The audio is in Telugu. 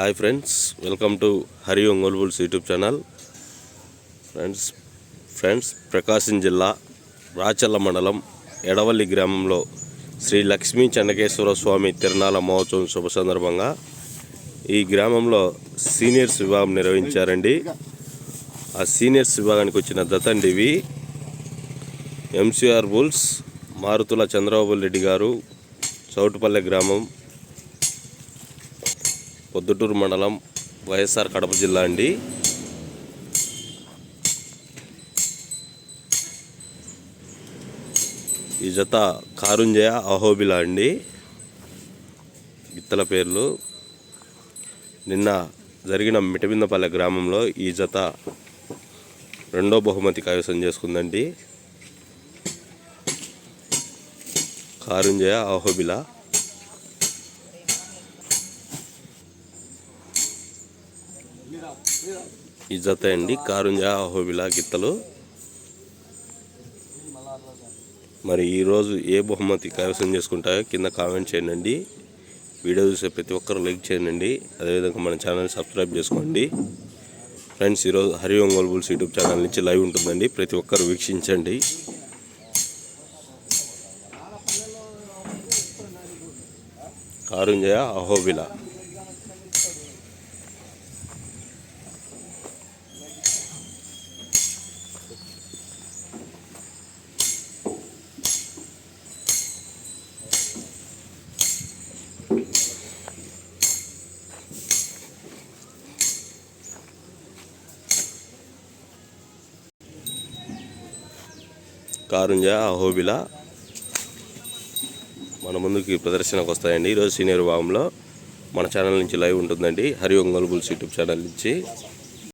Hi friends welcome to Hari Ongole bulls YouTube channel. Friends friends Prakasam జిల్లా రాచల్ల మండలం ఎడవల్లి గ్రామంలో శ్రీ లక్ష్మీ చెన్నకేశ్వర స్వామి తిరునాళ మహోత్సవం శుభ సందర్భంగా ఈ గ్రామంలో సీనియర్స్ విభాగం నిర్వహించారండి. ఆ సీనియర్స్ విభాగానికి వచ్చిన దతండి ఇవి. ఎంసీఆర్ బుల్స్ మారుతుల చంద్రబాబు రెడ్డి గారు చౌటుపల్లె గ్రామం పొద్దుటూరు మండలం వైఎస్ఆర్ కడప జిల్లా అండి. ఈ జత కారుంజయ అహోబిలా అండి. ఇత్తల పేర్లు. నిన్న జరిగిన మిటబిందపల్లె గ్రామంలో ఈ జత రెండో బహుమతి కైవసం చేసుకుందండి. కారుంజయ అహోబిలా. ఈ జత అండి కారుంజ అహోబిలా గిత్తలు. మరి ఈరోజు ఏ బహుమతి కైవసం చేసుకుంటాయో కింద కామెంట్ చేయండి. వీడియో చూసే ప్రతి ఒక్కరు లైక్ చేయండి. అదేవిధంగా మన ఛానల్ సబ్స్క్రైబ్ చేసుకోండి. ఫ్రెండ్స్ ఈరోజు Hari Ongole bulls YouTube channel నుంచి లైవ్ ఉంటుందండి. ప్రతి ఒక్కరు వీక్షించండి. కారుంజయ అహోబిలా. కారుంజ అహోబిల మన ముందుకి ప్రదర్శనకు వస్తాయండి ఈరోజు సీనియర్ భాగంలో మన ఛానల్ నుంచి లైవ్ ఉంటుందండి. Hari Ongole bulls YouTube channel నుంచి.